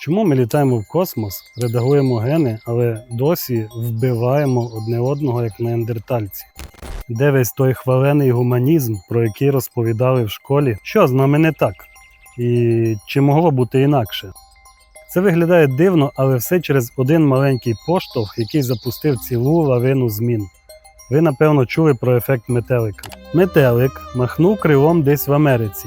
Чому ми літаємо в космос, редагуємо гени, але досі вбиваємо одне одного як неандертальці? Де весь той хвалений гуманізм, про який розповідали в школі, що з нами не так? І чи могло бути інакше? Це виглядає дивно, але все через один маленький поштовх, який запустив цілу лавину змін. Ви, напевно, чули про ефект метелика. Метелик махнув крилом десь в Америці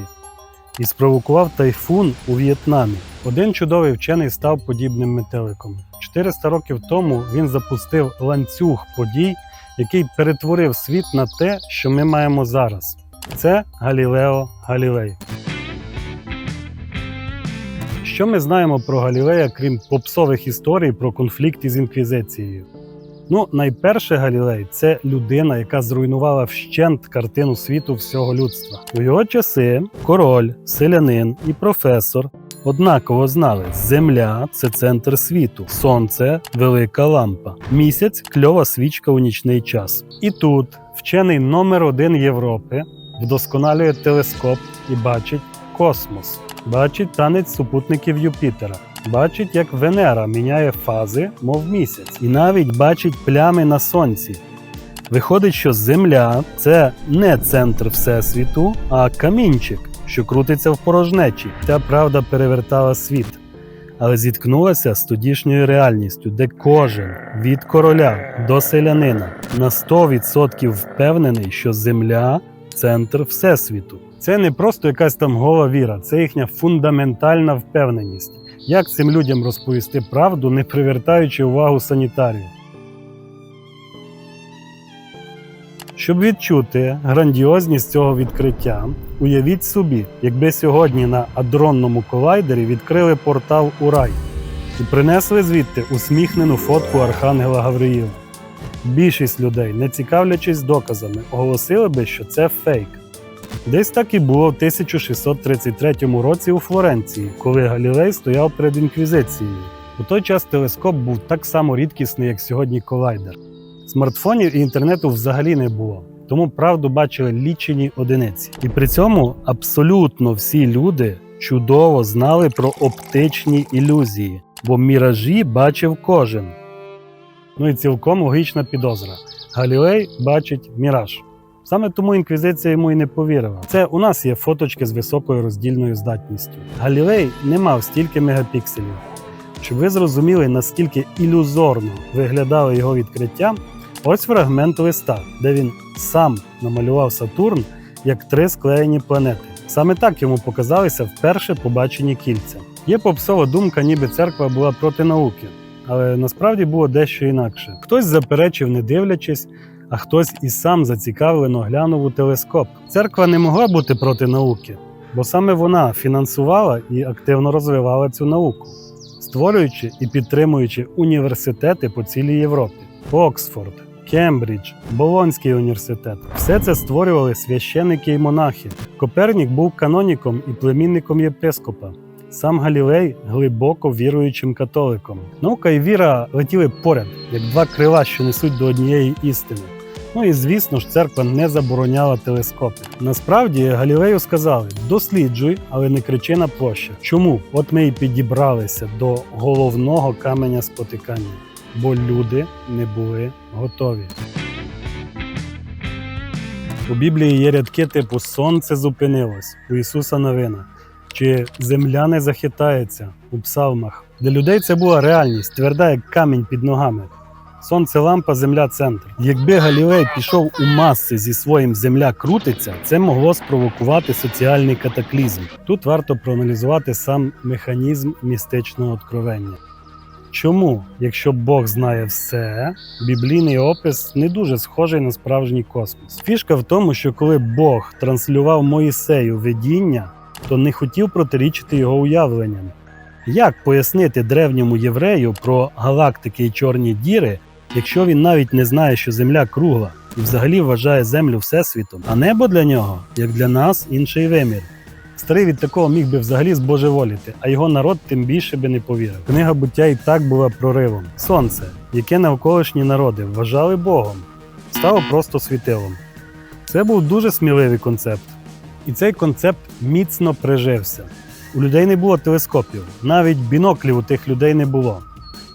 і спровокував тайфун у В'єтнамі. Один чудовий вчений став подібним метеликом. 400 років тому він запустив ланцюг подій, який перетворив світ на те, що ми маємо зараз. Це Галілео Галілей. Що ми знаємо про Галілея, крім попсових історій про конфлікт із інквізицією? Ну, найперше Галілей це людина, яка зруйнувала вщент картину світу всього людства. У його часи король, селянин і професор однаково знали: Земля це центр світу, сонце велика лампа, місяць кльова свічка у нічний час. І тут вчений номер один Європи вдосконалює телескоп і бачить космос, бачить танець супутників Юпітера. Бачить, як Венера міняє фази, мов місяць, і навіть бачить плями на сонці. Виходить, що Земля це не центр Всесвіту, а камінчик, що крутиться в порожнечі. Ця правда перевертала світ, але зіткнулася з тодішньою реальністю, де кожен від короля до селянина на 100% впевнений, що Земля центр Всесвіту. Це не просто якась там гола віра, це їхня фундаментальна впевненість. Як цим людям розповісти правду, не привертаючи увагу санітарію? Щоб відчути грандіозність цього відкриття, уявіть собі, якби сьогодні на адронному колайдері відкрили портал у рай і принесли звідти усміхнену фотку Архангела Гавриїла. Більшість людей, не цікавлячись доказами, оголосили би, що це фейк. Десь так і було в 1633 році у Флоренції, коли Галілей стояв перед інквізицією. У той час телескоп був так само рідкісний, як сьогодні колайдер. Смартфонів і інтернету взагалі не було, тому правду бачили лічені одиниці. І при цьому абсолютно всі люди чудово знали про оптичні ілюзії, бо міражі бачив кожен. Ну і цілком логічна підозра. Галілей бачить міраж. Саме тому інквізиція йому і не повірила. Це у нас є фоточки з високою роздільною здатністю. Галілей не мав стільки мегапікселів. Щоб ви зрозуміли, наскільки ілюзорно виглядало його відкриття, ось фрагмент листа, де він сам намалював Сатурн як три склеєні планети. Саме так йому показалися вперше побачені кільця. Є попсова думка, ніби церква була проти науки, але насправді було дещо інакше. Хтось заперечив, не дивлячись, а хтось і сам зацікавлено глянув у телескоп. Церква не могла бути проти науки, бо саме вона фінансувала і активно розвивала цю науку, створюючи і підтримуючи університети по цілій Європі: Оксфорд, Кембридж, Болонський університет. Все це створювали священики і монахи. Копернік був каноніком і племінником єпископа. Сам Галілей глибоко віруючим католиком. Наука і віра летіли поряд, як два крила, що несуть до однієї істини. Ну і звісно ж, церква не забороняла телескопи. Насправді Галілею сказали: досліджуй, але не кричи на площах. Чому? От ми і підібралися до головного каменя спотикання, бо люди не були готові. У Біблії є рядки типу Сонце зупинилось у Ісуса новина. Чи земля не захитається у псалмах. Для людей це була реальність, тверда як камінь під ногами. Сонце лампа, земля центр. Якби Галілей пішов у маси зі своїм земля крутиться, це могло спровокувати соціальний катаклізм. Тут варто проаналізувати сам механізм містичного откровення. Чому, якщо Бог знає все, біблійний опис не дуже схожий на справжній космос? Фішка в тому, що коли Бог транслював Моїсею видіння, то не хотів протирічити його уявленням. Як пояснити древньому єврею про галактики і чорні діри, якщо він навіть не знає, що Земля кругла і взагалі вважає Землю всесвітом, а небо для нього, як для нас, інший вимір? Старий від такого міг би взагалі збожеволіти, а його народ тим більше би не повірив. Книга буття і так була проривом. Сонце, яке навколишні народи вважали Богом, стало просто світилом. Це був дуже сміливий концепт. І цей концепт міцно прижився. У людей не було телескопів, навіть біноклів у тих людей не було.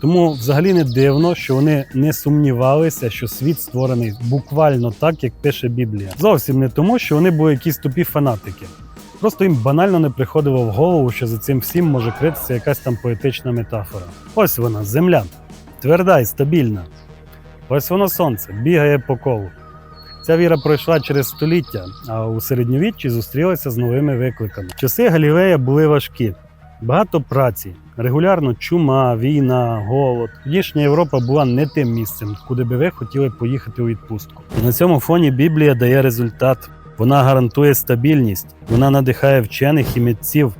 Тому взагалі не дивно, що вони не сумнівалися, що світ створений буквально так, як пише Біблія. Зовсім не тому, що вони були якісь тупі фанатики. Просто їм банально не приходило в голову, що за цим всім може критися якась там поетична метафора. Ось вона, земля, тверда і стабільна. Ось воно сонце, бігає по колу. Ця віра пройшла через століття, а у середньовіччі зустрілася з новими викликами. Часи Галілея були важкі, багато праці, регулярно чума, війна, голод. Тодішня Європа була не тим місцем, куди би ви хотіли поїхати у відпустку. На цьому фоні Біблія дає результат. Вона гарантує стабільність, вона надихає вчених і митців.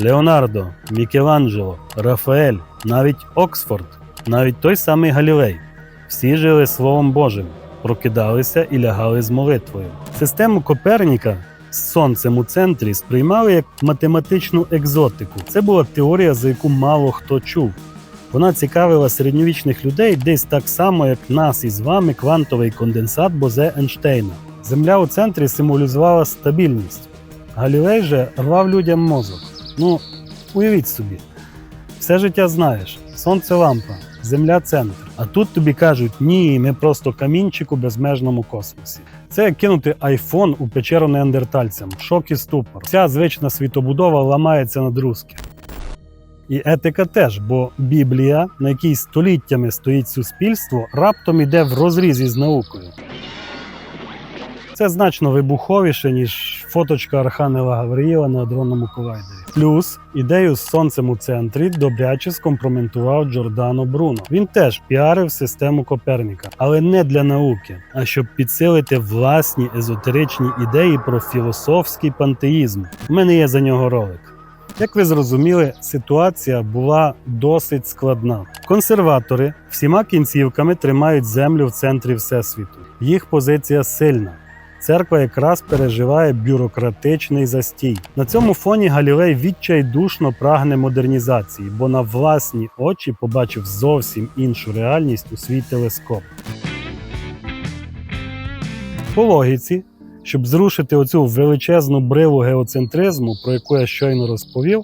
Леонардо, Мікеланджело, Рафаель, навіть Оксфорд, навіть той самий Галілей. Всі жили Словом Божим, прокидалися і лягали з молитвою. Систему Коперніка з сонцем у центрі сприймали як математичну екзотику. Це була теорія, за яку мало хто чув. Вона цікавила середньовічних людей десь так само, як нас із вами квантовий конденсат Бозе Ейнштейна. Земля у центрі символізувала стабільність. Галілей же рвав людям мозок. Ну, уявіть собі, все життя знаєш: сонце лампа, земля центр. А тут тобі кажуть, ні, ми просто камінчик у безмежному космосі. Це як кинути айфон у печеру неандертальцям. Шок і ступор. Вся звична світобудова ламається на друзки. І етика теж, бо Біблія, на якій століттями стоїть суспільство, раптом іде в розріз із наукою. Це значно вибуховіше, ніж фоточка Архангела Гавриїла на адронному колайдері. Плюс ідею з сонцем у центрі добряче скомпроментував Джордано Бруно. Він теж піарив систему Коперніка, але не для науки, а щоб підсилити власні езотеричні ідеї про філософський пантеїзм. У мене є за нього ролик. Як ви зрозуміли, ситуація була досить складна. Консерватори всіма кінцівками тримають землю в центрі всесвіту. Їх позиція сильна. Церква якраз переживає бюрократичний застій. На цьому фоні Галілей відчайдушно прагне модернізації, бо на власні очі побачив зовсім іншу реальність у свій телескоп. По логіці, щоб зрушити оцю величезну бриву геоцентризму, про яку я щойно розповів,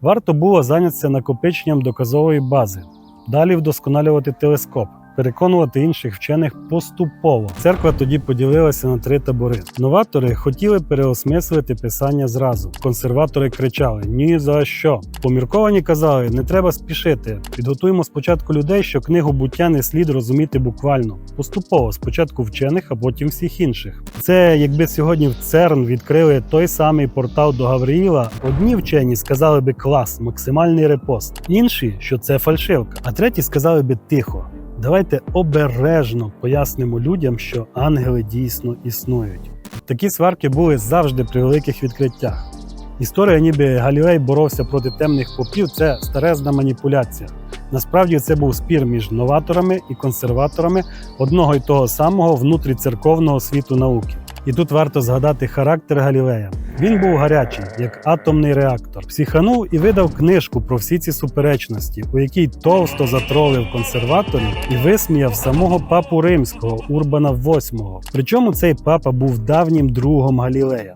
варто було зайнятися накопиченням доказової бази, далі вдосконалювати телескоп, переконувати інших вчених поступово. Церква тоді поділилася на три табори. Новатори хотіли переосмислити писання зразу. Консерватори кричали: ні за що. Помірковані казали, не треба спішити. Підготуємо спочатку людей, що книгу буття не слід розуміти буквально. Поступово, спочатку вчених, а потім всіх інших. Це якби сьогодні в ЦЕРН відкрили той самий портал до Гавриїла. Одні вчені сказали би клас, максимальний репост. Інші, що це фальшивка. А треті сказали би тихо. Давайте обережно пояснимо людям, що ангели дійсно існують. Такі сварки були завжди при великих відкриттях. Історія, ніби Галілей боровся проти темних попів, це старезна маніпуляція. Насправді це був спір між новаторами і консерваторами одного й того самого внутріцерковного світу науки. І тут варто згадати характер Галілея. Він був гарячий, як атомний реактор. Психанув і видав книжку про всі ці суперечності, у якій товсто затролив консерваторів і висміяв самого папу римського Урбана VIII. Причому цей папа був давнім другом Галілея.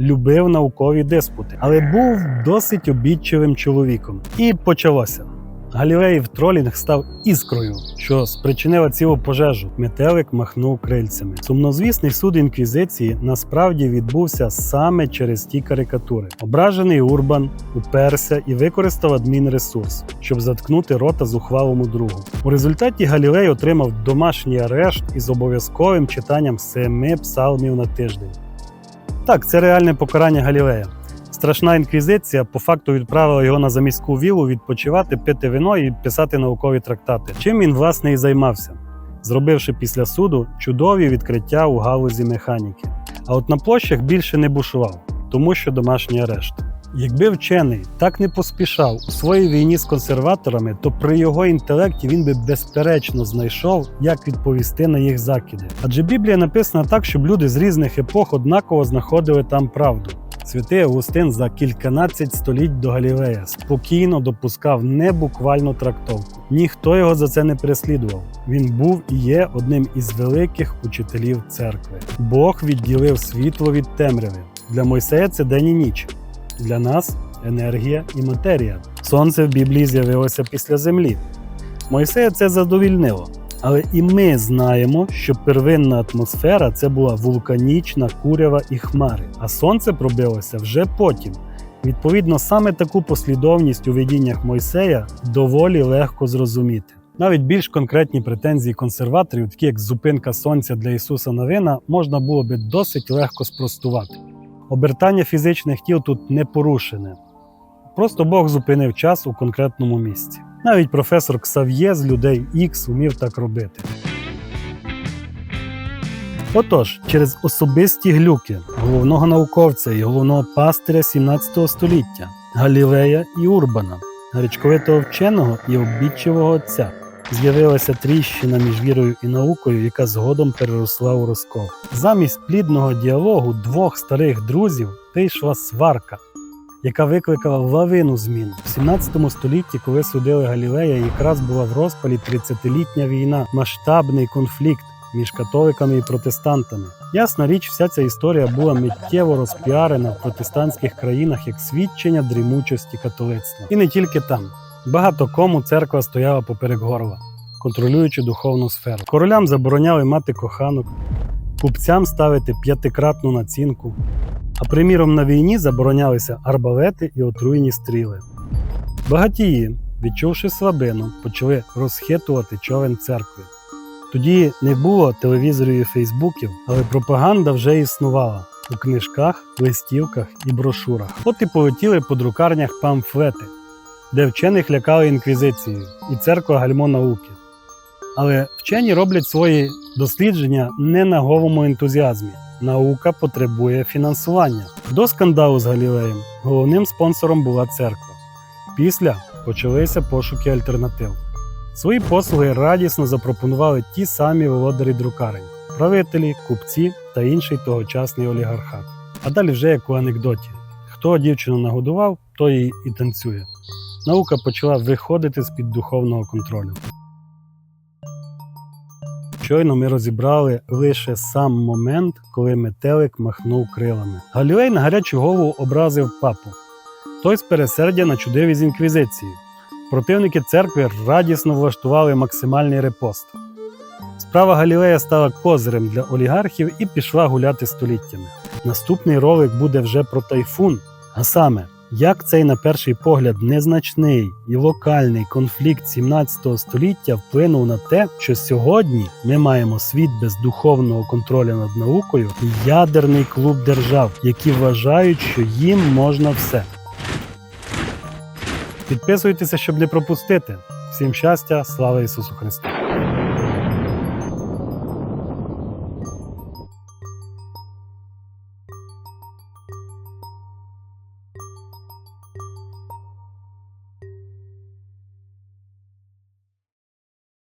Любив наукові диспути, але був досить обідчивим чоловіком. І почалося. Галілеїв тролінг став іскрою, що спричинила цілу пожежу. Метелик махнув крильцями. Сумнозвісний суд інквізиції насправді відбувся саме через ті карикатури. Ображений Урбан уперся і використав адмінресурс, щоб заткнути рота зухвалому другу. У результаті Галілей отримав домашній арешт із обов'язковим читанням семи псалмів на тиждень. Так, це реальне покарання Галілея. Страшна інквізиція по факту відправила його на заміську вілу відпочивати, пити вино і писати наукові трактати. Чим він власне і займався, зробивши після суду чудові відкриття у галузі механіки. А от на площах більше не бушував, тому що домашній арешт. Якби вчений так не поспішав у своїй війні з консерваторами, то при його інтелекті він би безперечно знайшов, як відповісти на їх закиди. Адже Біблія написана так, щоб люди з різних епох однаково знаходили там правду. Святий Августин за кільканадцять століть до Галілея спокійно допускав небуквальну трактовку. Ніхто його за це не переслідував. Він був і є одним із великих учителів церкви. Бог відділив світло від темряви. Для Мойсея це день і ніч. Для нас енергія і матерія. Сонце в Біблії з'явилося після землі. Мойсея це задовільнило. Але і ми знаємо, що первинна атмосфера це була вулканічна, курява і хмари, а сонце пробилося вже потім. Відповідно, саме таку послідовність у видіннях Мойсея доволі легко зрозуміти. Навіть більш конкретні претензії консерваторів, такі як зупинка сонця для Ісуса Навина, можна було би досить легко спростувати. Обертання фізичних тіл тут не порушене. Просто Бог зупинив час у конкретному місці. Навіть професор Ксав'є з людей Х умів так робити. Отож, через особисті глюки головного науковця і головного пастиря 17 століття Галілея і Урбана, гарячковитого вченого і обідчивого отця, з'явилася тріщина між вірою і наукою, яка згодом переросла у розкол. Замість плідного діалогу двох старих друзів вийшла сварка, яка викликала лавину змін. В 17 столітті, коли судили Галілея, якраз була в розпалі 30-літня війна, масштабний конфлікт між католиками і протестантами. Ясна річ, вся ця історія була миттєво розпіарена в протестантських країнах як свідчення дрімучості католицтва. І не тільки там. Багато кому церква стояла поперек горла, контролюючи духовну сферу. Королям забороняли мати коханок, купцям ставити п'ятикратну націнку, а приміром на війні заборонялися арбалети і отруєні стріли. Багатії, відчувши слабину, почали розхитувати човен церкви. Тоді не було телевізорів і фейсбуків, але пропаганда вже існувала у книжках, листівках і брошурах. От і полетіли по друкарнях памфлети, де вчених лякали інквізицією і церква гальмо науки. Але вчені роблять свої дослідження не на голому ентузіазмі. Наука потребує фінансування. До скандалу з Галілеєм головним спонсором була церква. Після почалися пошуки альтернатив. Свої послуги радісно запропонували ті самі володарі друкарень, правителі, купці та інший тогочасний олігархат. А далі вже як у анекдоті: хто дівчину нагодував, той і танцює. Наука почала виходити з-під духовного контролю. Щойно ми розібрали лише сам момент, коли метелик махнув крилами. Галілей на гарячу голову образив папу. Той з пересердя начудив із інквізиції. Противники церкви радісно влаштували максимальний репост. Справа Галілея стала козирем для олігархів і пішла гуляти століттями. Наступний ролик буде вже про тайфун, а саме, як цей, на перший погляд, незначний і локальний конфлікт 17 століття вплинув на те, що сьогодні ми маємо світ без духовного контролю над наукою і ядерний клуб держав, які вважають, що їм можна все. Підписуйтеся, щоб не пропустити. Всім щастя, слава Ісусу Христу!